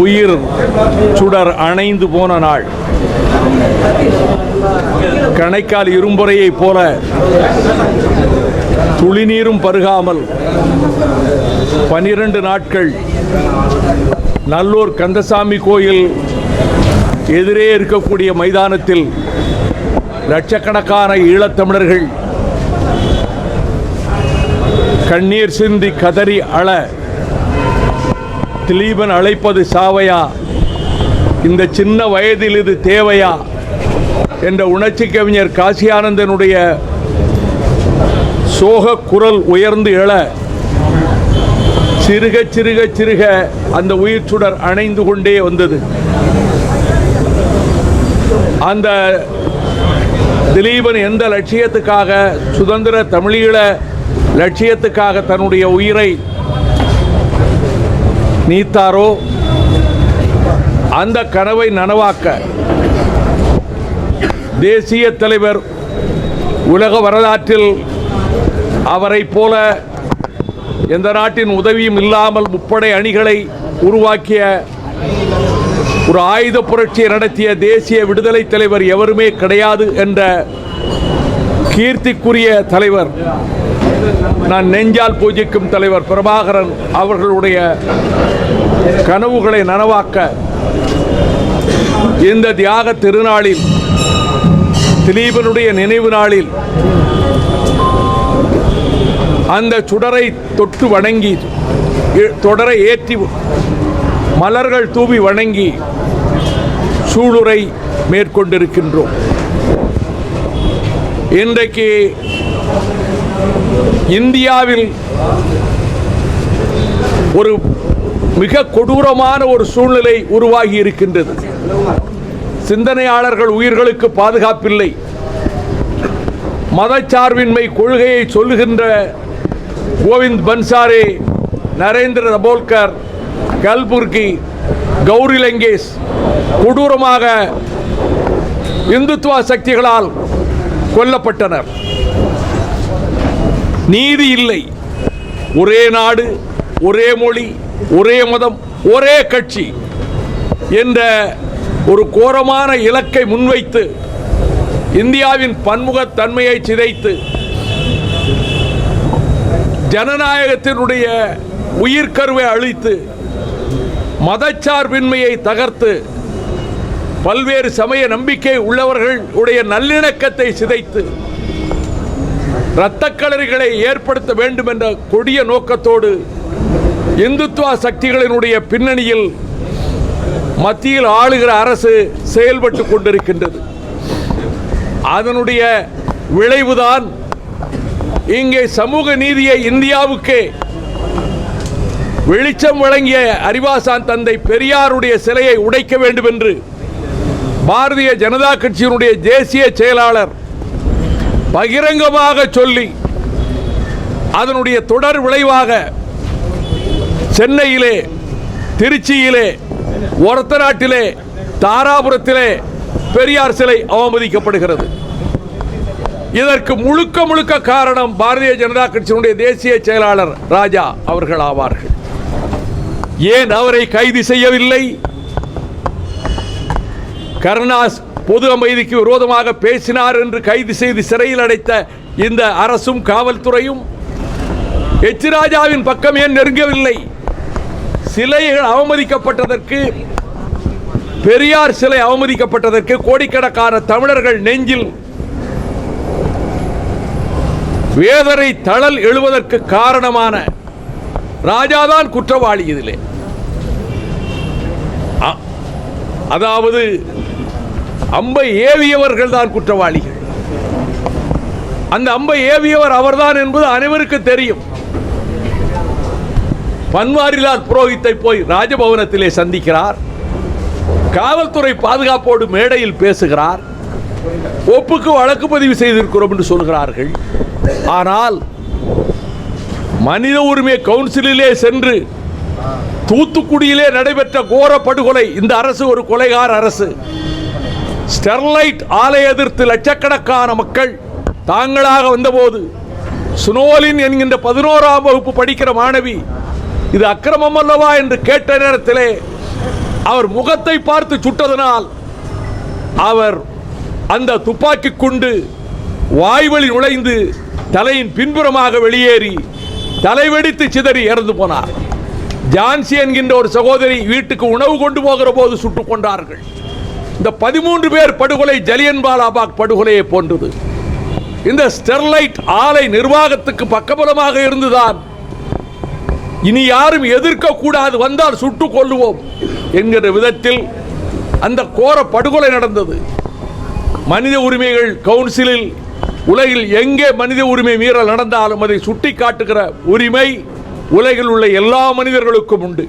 உயிர் சுடர் அணைந்து போன நாள். கணைக்கால் இரும்புறையைப் போல துளிநீரும் பருகாமல் பனிரெண்டு நாட்கள் நல்லூர் கந்தசாமி கோயில் எதிரே இருக்கக்கூடிய மைதானத்தில் லட்சக்கணக்கான ஈழத்தமிழர்கள் கண்ணீர் சிந்தி கதறி அழ திலீபன் அழைப்பது சாவையா? இந்த சின்ன வயதில் இது தேவையா? என்ற உணர்ச்சி கவிஞர் காசியானந்தனுடைய சோக குரல் உயர்ந்து எழ சிறுக சிறுக சிறுக அந்த உயிர் சுடர் அணைந்து கொண்டே வந்தது. அந்த திலீபன் எந்த லட்சியத்துக்காக சுதந்திர தமிழீழ லட்சியத்துக்காக தன்னுடைய உயிரை நீத்தாரோ? அந்த கனவை நனவாக்க தேசிய தலைவர் உலக வரலாற்றில் அவரைப் போல எந்த நாட்டின் உதவியும் இல்லாமல் முப்படை அணிகளை உருவாக்கிய ஒரு ஆயுத புரட்சியை நடத்திய தேசிய விடுதலை தலைவர் எவருமே கிடையாது என்ற கீர்த்திக்குரிய தலைவர் நான் நெஞ்சால் பூஜிக்கும் தலைவர் பிரபாகரன் அவர்களுடைய கனவுகளை நனவாக்க இந்த தியாக திருநாளில் திலீபனுடைய நினைவு நாளில் அந்த சுடரை தொட்டு வணங்கி தொடரை ஏற்றி மலர்கள் தூவி வணங்கி சூளுரை மேற்கொண்டிருக்கின்றோம். இன்றைக்கு இந்தியாவில் ஒரு மிக கொடூரமான ஒரு சூழ்நிலை உருவாகி இருக்கின்றது. சிந்தனையாளர்கள் உயிர்களுக்கு பாதுகாப்பில்லை. மதச்சார்பின்மை கொள்கையை சொல்லுகின்ற கோவிந்த் பன்சாரே நரேந்திர தபோல்கர் கல்புர்கி கௌரி லங்கேஷ் கொடூரமாக இந்துத்துவ சக்திகளால் கொல்லப்பட்டனர். நீதி இல்லை. ஒரே நாடு ஒரே மொழி ஒரே மதம் ஒரே கட்சி என்ற ஒரு கோரமான இலக்கை முன்வைத்து இந்தியாவின் பன்முகத்தன்மையை சிதைத்து ஜனநாயகத்தினுடைய உயிர்கருவை அழித்து மதச்சார்பின்மையை தகர்த்து பல்வேறு சமய நம்பிக்கை உள்ளவர்களுடைய நல்லிணக்கத்தை சிதைத்து இரத்தக்களறிகளை ஏற்படுத்த வேண்டும் என்ற கொடிய நோக்கத்தோடு இந்துத்துவ சக்திகளினுடைய பின்னணியில் மத்தியில் ஆளுகிற அரசு செயல்பட்டு கொண்டிருக்கின்றது. அதனுடைய விளைவுதான் இங்கே சமூக நீதியை இந்தியாவுக்கே வெளிச்சம் வழங்கிய அறிவாசான் தந்தை பெரியாருடைய சிலையை உடைக்க வேண்டும் என்று பாரதிய ஜனதா கட்சியினுடைய தேசிய செயலாளர் பகிரங்கமாக சொல்லி அதனுடைய தொடர் விளைவாக சென்னையிலே திருச்சியிலே ஒரத்த நாட்டிலே தாராபுரத்திலே பெரியார் சிலை அவமதிக்கப்படுகிறது. இதற்கு முழுக்க முழுக்க காரணம் பாரதிய ஜனதா கட்சியினுடைய தேசிய செயலாளர் ராஜா அவர்கள் ஆவார்கள். ஏன் அவரை கைது செய்யவில்லை? கருணாஸ் பொது அமைதிக்கு விரோதமாக பேசினார் என்று கைது செய்து சிறையில் அடைத்த இந்த அரசும் காவல்துறையும் எச். ராஜாவின் பக்கம் ஏன் நெருங்கவில்லை? சிலைகள் அவமதிக்கப்பட்டதற்கு பெரியார் சிலை அவமதிக்கப்பட்டதற்கு கோடிக்கணக்கான தமிழர்கள் நெஞ்சில் வேதனை தளல் எழுவதற்கு காரணமான ராஜாதான் குற்றவாளி இதிலே. அ- அதாவது அம்பை ஏவியவர்கள் தான் குற்றவாளிகள். அந்த அம்பை ஏவியவர் அவர்தான் என்பது அனைவருக்கு தெரியும். பன்வாரிலால் புரோஹித்தை போய் ராஜபவனத்திலே சந்திக்கிறார். காவல்துறை பாதுகாப்போடு மேடையில் பேசுகிறார். ஒப்புக்கு வழக்கு பதிவு செய்திருக்கிறோம் என்று சொல்கிறார்கள். ஆனால் மனித உரிமை கவுன்சிலிலே சென்று தூத்துக்குடியிலே நடைபெற்ற கோர படுகொலை இந்த அரசு ஒரு கொலைகார அரசு. ஸ்டெர்லைட் ஆலை எதிர்த்து லட்சக்கணக்கான மக்கள் தாங்களாக வந்தபோது சுனோலின் என்கின்ற பதினோராம் வகுப்பு படிக்கிற மாணவி இது அக்கிரமம் அல்லவா என்று கேட்ட நேரத்திலே அவர் முகத்தை பார்த்து சுட்டதனால் அவர் அந்த துப்பாக்கி குண்டு வாய்வழி நுழைந்து தலையின் பின்புறமாக வெளியேறி தலைவெடித்து சிதறி இறந்து போனார். ஜான்சி என்கின்ற ஒரு சகோதரி வீட்டுக்கு உணவு கொண்டு போகிற போது சுட்டுக் கொண்டார்கள் இந்த பதிமூன்று பேர் படுகொலை ஜலியன் பாலாபாக் படுகொலையை போன்றது. இந்த ஸ்டெர்லைட் ஆலை நிர்வாகத்துக்கு பக்கபலமாக இருந்துதான் இனி யாரும் எதிர்க்க கூடாது வந்தால் சுட்டுக் கொள்ளுவோம் என்கிற விதத்தில் அந்த கோர படுகொலை நடந்தது. மனித உரிமைகள் கவுன்சிலில் உலகில் எங்கே மனித உரிமை மீறல் நடந்தாலும் அதை சுட்டி காட்டுகிற உரிமை உலகில் உள்ள எல்லா மனிதர்களுக்கும் உண்டு.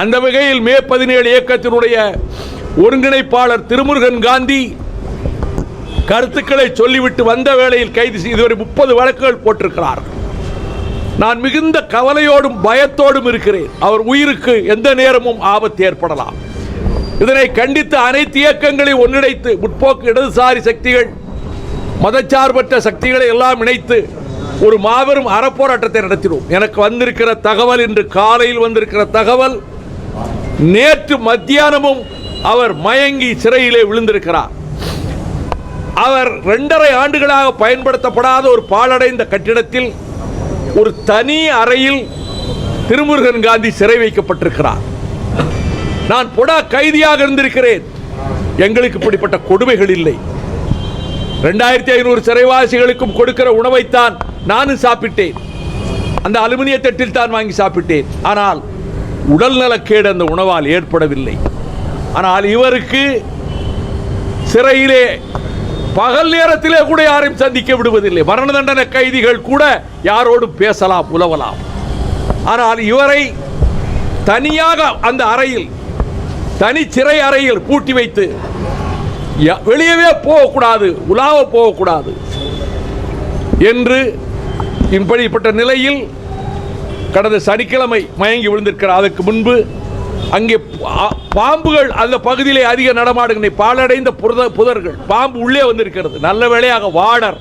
அந்த வகையில் மே பதினேழு இயக்கத்தினுடைய ஒருங்கிணைப்பாளர் திருமுருகன் காந்தி கருத்துக்களை சொல்லிவிட்டு வந்த வேளையில் கைது செய்து இதுவரை முப்பது வழக்குகள் போட்டிருக்கிறார்கள் நான் மிகுந்த கவலையோடும் பயத்தோடும் இருக்கிறேன். அவர் உயிருக்கு எந்த நேரமும் ஆபத்து ஏற்படலாம். இதனை கண்டித்து அனைத்து இயக்கங்களை ஒன்றிணைத்து முற்போக்கு இடதுசாரி சக்திகள் மதச்சார்பற்ற சக்திகளை எல்லாம் இணைத்து ஒரு மாபெரும் அறப்போராட்டத்தை நடத்தினோம். எனக்கு வந்திருக்கிற தகவல் இன்று காலையில் வந்திருக்கிற தகவல் நேற்று மத்தியானமும் அவர் மயங்கி சிறையிலே விழுந்திருக்கிறார். அவர் இரண்டரை ஆண்டுகளாக பயன்படுத்தப்படாத ஒரு பாழடைந்த கட்டிடத்தில் ஒரு தனி அறையில் திருமுருகன் காந்தி சிறை வைக்கப்பட்டிருக்கிறார். நான் பொடா கைதியாக இருந்திருக்கிறேன். எங்களுக்கு இப்படிப்பட்ட கொடுமைகள் இல்லை. ரெண்டாயிரத்தி ஐநூறு சிறைவாசிகளுக்கும் கொடுக்கிற உணவைத்தான் நானும் சாப்பிட்டேன். அந்த அலுமினிய தட்டில் தான் வாங்கி சாப்பிட்டேன். ஆனால் உடல் நலக்கேடு அந்த உணவால் ஏற்படவில்லை. ஆனால் இவருக்கு சிறையிலே பகல் நேரத்திலே கூட யாரையும் சந்திக்க விடுவதில்லை. மரண தண்டனை கைதிகள் கூட யாரோடும் பேசலாம் உலவலாம். ஆனால் இவரை தனியாக அந்த அறையில் தனி சிறை அறையில் பூட்டி வைத்து வெளியவே போகக்கூடாது உலாவ போகக்கூடாது என்று இப்படிப்பட்ட நிலையில் கடந்த சனிக்கிழமை மயங்கி விழுந்திருக்கிறார். அதற்கு முன்பு அங்கே பாம்புகள் அந்த பகுதியிலே அதிக நடமாடுகின்ற பாலடைந்த புரத புதர்கள். பாம்பு உள்ளே வந்திருக்கிறது. நல்ல வேளையாக வாடர்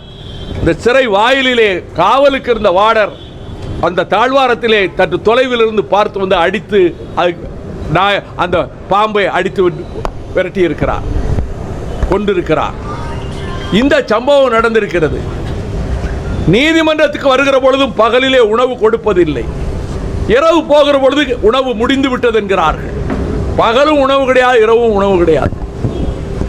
இந்த சிறை வாயிலிலே காவலுக்கு இருந்த வாடர் அந்த தாழ்வாரத்திலே தற்று தொலைவில் இருந்து பார்த்து வந்து அடித்து அது அந்த பாம்பை அடித்து விட்டு விரட்டி இருக்கிறார் கொண்டிருக்கிறார் இந்த சம்பவம் நடந்திருக்கிறது. நீதிமன்றத்துக்கு வருகிற பொழுதும் பகலிலே உணவு கொடுப்பதில்லை. இரவு போகிற பொழுது உணவு முடிந்து விட்டது என்கிறார்கள். பகலும் உணவு கிடையாது இரவும் உணவு கிடையாது.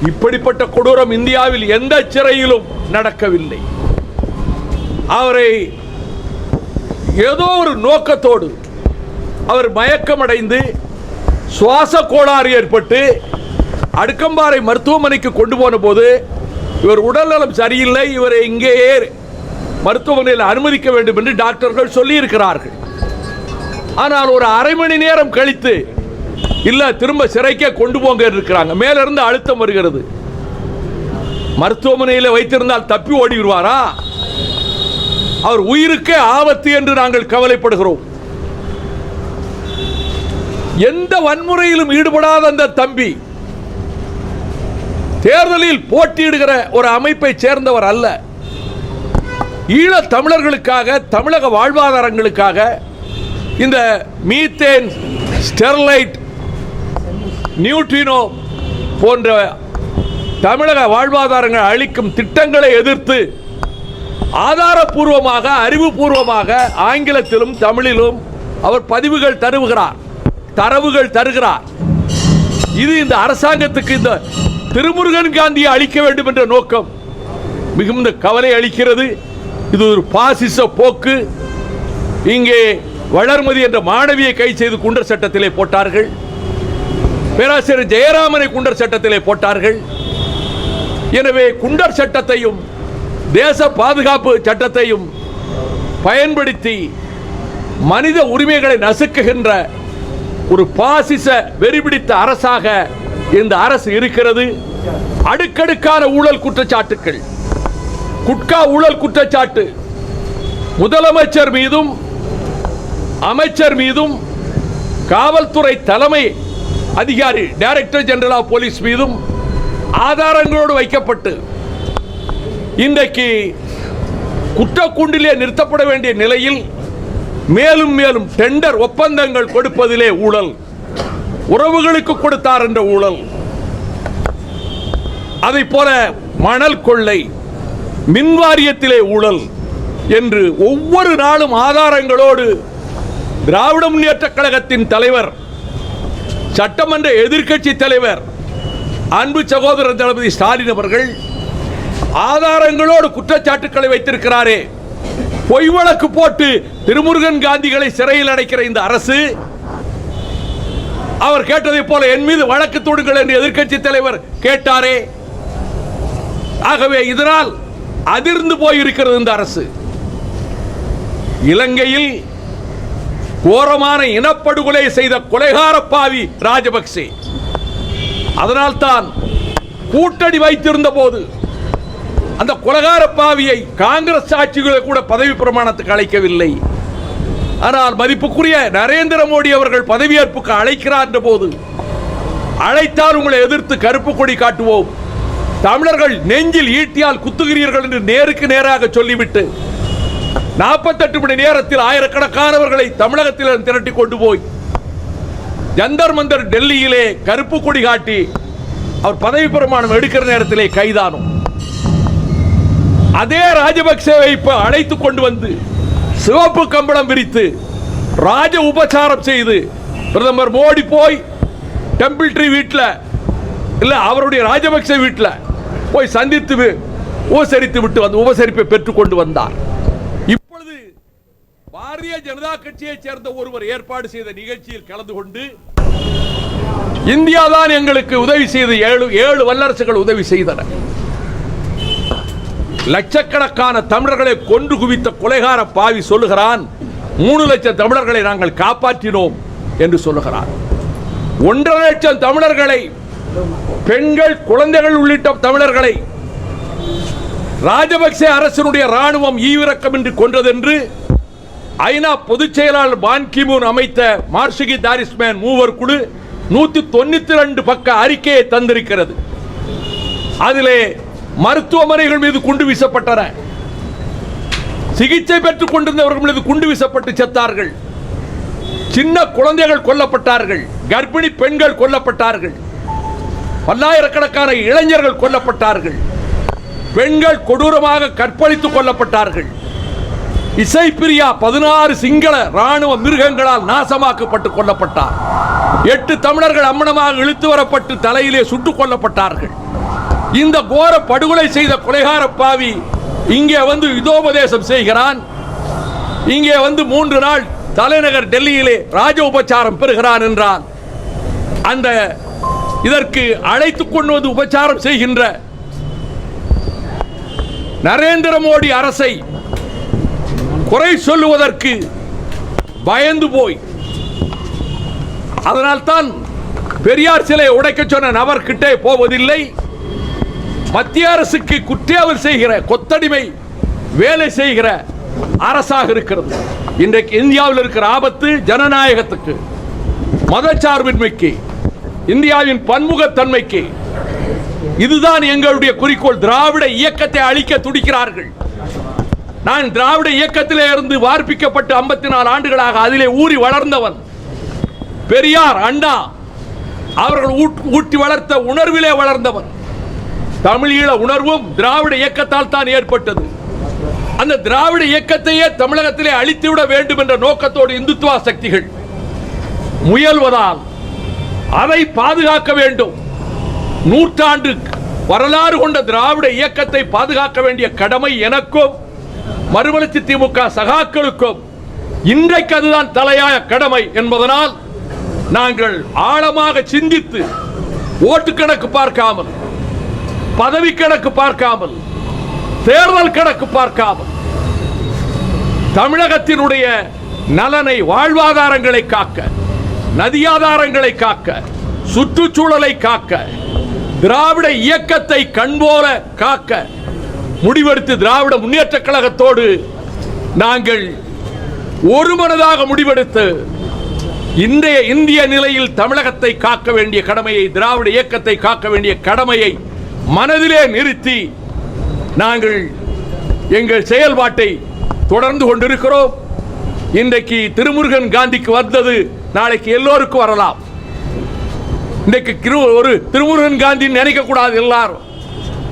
இப்படிப்பட்ட கொடூரம் இந்தியாவில் எந்த சிறையிலும் நடக்கவில்லை. அவரை ஏதோ ஒரு நோக்கத்தோடு அவர் மயக்கமடைந்து சுவாச கோளாறு ஏற்பட்டு அடுக்கம்பாறை மருத்துவமனைக்கு கொண்டு போன போது இவர் உடல்நலம் சரியில்லை இவரை இங்கேயே மருத்துவமனையில் அனுமதிக்க வேண்டும் என்று டாக்டர்கள் சொல்லியிருக்கிறார்கள். ஆனால் ஒரு அரை மணி நேரம் கழித்து இல்ல திரும்ப சிறைக்கே கொண்டு போங்க இருக்கிறாங்க. மேல இருந்து அழுத்தம் வருகிறது. மருத்துவமனையில் வைத்திருந்தால் தப்பி ஓடி விடுவாரா அவர் உயிருக்கே ஆபத்து என்று நாங்கள் கவலைப்படுகிறோம். எந்த வன்முறையிலும் ஈடுபடாத அந்த தம்பி தேர்தலில் போட்டியிடுகிற ஒரு அமைப்பை சேர்ந்தவர் அல்ல. ஈழத் தமிழர்களுக்காக தமிழக வாழ்வாதாரங்களுக்காக இந்த மீத்தேன் ஸ்டெர்லைட் நியூட்ரினோ போன்ற தமிழக வாழ்வாதாரங்கள் அளிக்கும் திட்டங்களை எதிர்த்து ஆதாரபூர்வமாக அறிவுபூர்வமாக ஆங்கிலத்திலும் தமிழிலும் அவர் பதிவுகள் தருவுகிறார் தரவுகள் தருகிறார். இது இந்த அரசாங்கத்துக்கு இந்த திருமுருகன் காந்தியை அழிக்க வேண்டும் என்ற நோக்கம். மிகுந்த கவலை அளிக்கிறது. இது ஒரு பாசிச போக்கு. இங்கே வளர்மதி என்ற மாணவியை கை செய்து குண்டர் சட்டத்திலே போட்டார்கள். பேராசிரியர் ஜெயராமனை குண்டர் சட்டத்திலே போட்டார்கள். எனவே குண்டர் சட்டத்தையும் தேச பாதுகாப்பு சட்டத்தையும் பயன்படுத்தி மனித உரிமைகளை நசுக்குகின்ற ஒரு பாசிச வெறிபிடித்த அரசாக இந்த அரசு இருக்கிறது. அடுக்கடுக்கான ஊழல் குற்றச்சாட்டுக்கள். குட்கா ஊழல் குற்றச்சாட்டு. முதலமைச்சர் மீதும் அமைச்சர் மீதும் காவல்துறை தலைமை அதிகாரி டைரக்டர் ஜெனரல் ஆஃப் போலீஸ் மீதும் ஆதாரங்களோடு வைக்கப்பட்டு இன்றைக்கு குற்றக்கூண்டிலே நிறுத்தப்பட வேண்டிய நிலையில் மேலும் மேலும் டெண்டர் ஒப்பந்தங்கள் கொடுப்பதிலே ஊழல் உறவுகளுக்கு கொடுத்தார் என்ற ஊழல் அதை போல மணல் கொள்ளை மின் வாரியத்திலே ஊழல் என்று ஒவ்வொரு நாளும் ஆதாரங்களோடு திராவிட முன்னேற்ற கழகத்தின் தலைவர் சட்டமன்ற எதிர்க்கட்சி தலைவர் அன்பு சகோதரர் தளபதி ஸ்டாலின் அவர்கள் ஆதாரங்களோடு குற்றச்சாட்டுக்களை வைத்திருக்கிறாரே. பொய் வழக்கு போட்டு திருமுருகன் காந்திகளை சிறையில் அடைக்கிற இந்த அரசு அவர் கேட்டதை போல என் மீது வழக்கு தொடுங்கள் என்று எதிர்க்கட்சி தலைவர் கேட்டாரே. ஆகவே இதனால் அதிர்ந்து போயிருக்கிறது இந்த அரசு. இலங்கையில் கோரமான இனப்படுகொலை செய்த கொலைகார பாவி ராஜபக்சே. அதனால்தான் கூட்டணி வைத்திருந்த போது அந்த கொலகார பாவியை காங்கிரஸ் ஆட்சிகளை கூட பதவி பிரமாணத்துக்கு அழைக்கவில்லை. ஆனால் மதிப்புக்குரிய நரேந்திர மோடி அவர்கள் பதவியேற்புக்கு அழைக்கிறார் என்ற போது அழைத்தால் உங்களை எதிர்த்து கருப்பு கொடி காட்டுவோம். தமிழர்கள் நெஞ்சில் ஈட்டியால் குத்துகிறீர்கள் என்று நேருக்கு நேராக சொல்லிவிட்டு நாற்பத்தெட்டு மணி நேரத்தில் ஆயிரக்கணக்கானவர்களை தமிழகத்தில் திரட்டி கொண்டு போய் ஜந்தர் மந்தர் டெல்லியிலே கருப்பு கொடி காட்டி அவர் பதவி பிரமாணம் எடுக்கிற நேரத்திலே கைதானோம். அதே ராஜபக்சேவை இப்ப அழைத்து கொண்டு வந்து சிவப்பு கம்பளம் விரித்து ராஜ உபசாரம் செய்து பிரதமர் மோடி போய் டெம்பிள் ட்ரீ வீட்டில் இல்ல அவருடைய ராஜபக்சே வீட்டில் போய் சந்தித்து உபசரித்து விட்டு வந்து உபசரிப்பை பெற்றுக்கொண்டு வந்தார். பாரதிய ஜனதா கட்சியைச் சேர்ந்த ஒருவர் ஏற்பாடு செய்த நிகழ்ச்சியில் கலந்து கொண்டு இந்தியா தான் எங்களுக்கு உதவி செய்து ஏழு ஏழு வல்லரசுகள் உதவி செய்தன. லட்சக்கணக்கான தமிழர்களை கொன்று குவித்த கொலைகார பாவி சொல்லுகிறான் மூணு லட்சம் தமிழர்களை நாங்கள் காப்பாற்றினோம் என்று சொல்லுகிறான். ஒன்றரை லட்சம் தமிழர்களை பெண்கள் குழந்தைகள் உள்ளிட்ட தமிழர்களை ராஜபக்சே அரசினுடைய ராணுவம் ஈவிரக்கம் என்று கொன்றதென்று ஐநா பொதுச் செயலாளர் பான் கிமூன் அமைத்த மார்ஷிகி தாரிஸ்மேன் மூவர் குழு நூத்தி தொண்ணூத்தி ரெண்டு பக்க அறிக்கையை தந்திருக்கிறது. அதிலே மருத்துவமனைகள் மீது குண்டு வீசப்பட்டன. சிகிச்சை பெற்றுக் கொண்டிருந்தவர்கள் மீது குண்டு வீசப்பட்டு செத்தார்கள். சின்ன குழந்தைகள் கொல்லப்பட்டார்கள். கர்ப்பிணி பெண்கள் கொல்லப்பட்டார்கள். பல்லாயிரக்கணக்கான இளைஞர்கள் கொல்லப்பட்டார்கள். பெண்கள் கொடூரமாக கற்பழித்துக் கொல்லப்பட்டார்கள். இசைப்பிரியா பதினாறு சிங்கள ராணுவ மிருகங்களால் நாசமாக்கப்பட்டு கொல்லப்பட்டார். எட்டு தமிழர்கள் அம்மனமாக இழுத்து வரப்பட்டு தலையிலே சுட்டுக் கொல்லப்பட்டார்கள். இந்த கோர படுகொலை செய்த கொலைகார பாவி இங்கே வந்து இதோபதேசம் செய்கிறான். இங்கே வந்து மூன்று நாள் தலைநகர் டெல்லியிலே ராஜ உபச்சாரம் பெறுகிறான் என்றால் அந்த இதற்கு அழைத்து கொண்டு வந்து உபச்சாரம் செய்கின்ற நரேந்திர மோடி அரசை குறை சொல்லுவதற்கு பயந்து போய். அதனால்தான் பெரியார் சிலை உடைக்க சொன்ன நபர் கிட்டே போவதில்லை. மத்திய அரசுக்கு குற்றியாவல் செய்கிற கொத்தடிமை வேலை செய்கிற அரசாக இருக்கிறது. இன்றைக்கு இந்தியாவில் இருக்கிற ஆபத்து ஜனநாயகத்துக்கு மதச்சார்பின்மைக்கு இந்தியாவின் பன்முகத்தன்மைக்கு இதுதான் எங்களுடைய குறிக்கோள். திராவிட இயக்கத்தை அழிக்க துடிக்கிறார்கள். நான் திராவிட இயக்கத்திலே இருந்து வார்ப்பிக்கப்பட்டு 54 நாலு ஆண்டுகளாக அதிலே ஊறி வளர்ந்தவன். பெரியார் அண்ணா அவர்கள் ஊட்- ஊட்டி வளர்த்த உணர்விலே வளர்ந்தவன். தமிழீழ உணர்வும் திராவிட இயக்கத்தால் தான் ஏற்பட்டது. அந்த திராவிட இயக்கத்தையே தமிழகத்திலே அழித்துவிட வேண்டும் என்ற நோக்கத்தோடு இந்துத்துவா சக்திகள் முயல்வதால் அதை பாதுகாக்க வேண்டும். நூற்றாண்டு வரலாறு கொண்ட திராவிட இயக்கத்தை பாதுகாக்க வேண்டிய கடமை எனக்கும் மறுமலர்ச்சி திமுக சகாக்களுக்கும் இன்றைக்கு அதுதான் தலையாய கடமை என்பதனால் நாங்கள் ஆழமாக சிந்தித்து ஓட்டு கணக்கு பார்க்காமல் பதவி கணக்கு பார்க்காமல் தேர்தல் கணக்கு பார்க்காமல் தமிழகத்தினுடைய நலனை வாழ்வாதாரங்களை காக்க நதியாதாரங்களை காக்க சுற்றுச்சூழலை காக்க திராவிட இயக்கத்தை கண்போல காக்க முடிவெடுத்து திராவிட முன்னேற்றக் கழகத்தோடு நாங்கள் ஒருமனதாக முடிவெடுத்து இன்றைய இந்திய நிலையில் தமிழகத்தை காக்க வேண்டிய கடமையை திராவிட இயக்கத்தை காக்க வேண்டிய கடமையை மனதிலே நிறுத்தி நாங்கள் எங்கள் செயல்பாட்டை தொடர்ந்து கொண்டிருக்கிறோம். இன்றைக்கு திருமுருகன் காந்திக்கு வந்தது நாளைக்கு எல்லோருக்கும் வரலாம். இன்றைக்கு கிரு ஒரு திருமுருகன் காந்தி நினைக்கக்கூடாது எல்லாரும்.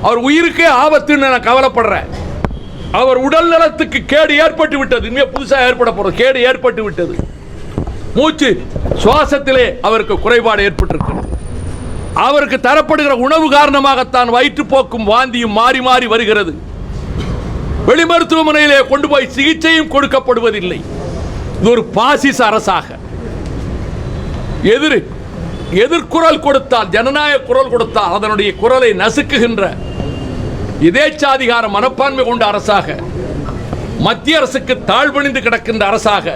அவர் உயிருக்கே ஆபத்துன்னு நான் கவலைப்படுறேன். அவர் உடல் நலத்துக்கு கேடு ஏற்பட்டு விட்டது. இனிமே புதுசாக ஏற்பட போறது. கேடு ஏற்பட்டு விட்டது. மூச்சு சுவாசத்திலே அவருக்கு குறைபாடு ஏற்பட்டிருக்கிறது. அவருக்கு தரப்படுகிற உணவு காரணமாகத்தான் வயிற்றுப்போக்கும் வாந்தியும் மாறி மாறி வருகிறது. வெளி மருத்துவமனையிலே கொண்டு போய் சிகிச்சையும் கொடுக்கப்படுவதில்லை. இது ஒரு பாசிச அரசாக. எதிர் எதிர்குரல் கொடுத்தால் ஜனநாயக குரல் கொடுத்தால் அதனுடைய குரலை நசுக்குகின்ற இதேச்சாதிகார மனப்பான்மை கொண்ட அரசாக மத்திய அரசுக்கு தாழ்வணிந்து கிடக்கின்ற அரசாக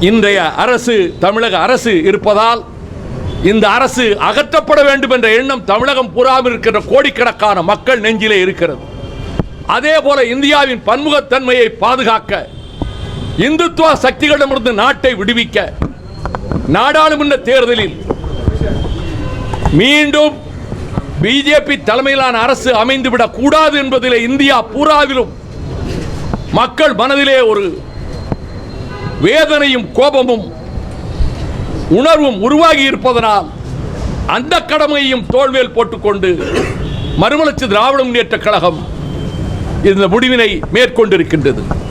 இன்றைய அரசு தமிழக அரசு இருப்பதால் இந்த அரசு அகற்றப்பட வேண்டும் என்ற எண்ணம் தமிழகம் பூராமல் இருக்கின்ற கோடிக்கணக்கான மக்கள் நெஞ்சிலே இருக்கிறது. அதே போல இந்தியாவின் பன்முகத்தன்மையை பாதுகாக்க இந்துத்துவ சக்திகளிடமிருந்து நாட்டை விடுவிக்க நாடாளுமன்ற தேர்தலில் மீண்டும் பிஜேபி தலைமையிலான அரசு அமைந்துவிடக் கூடாது என்பதிலே இந்தியா பூராவிலும் மக்கள் மனதிலே ஒரு வேதனையும் கோபமும் உணர்வும் உருவாகி இருப்பதனால் அந்த கடமையையும் தோல்வியில் போட்டுக்கொண்டு மறுமலர்ச்சி திராவிட முன்னேற்ற கழகம் இந்த முடிவினை மேற்கொண்டிருக்கின்றது.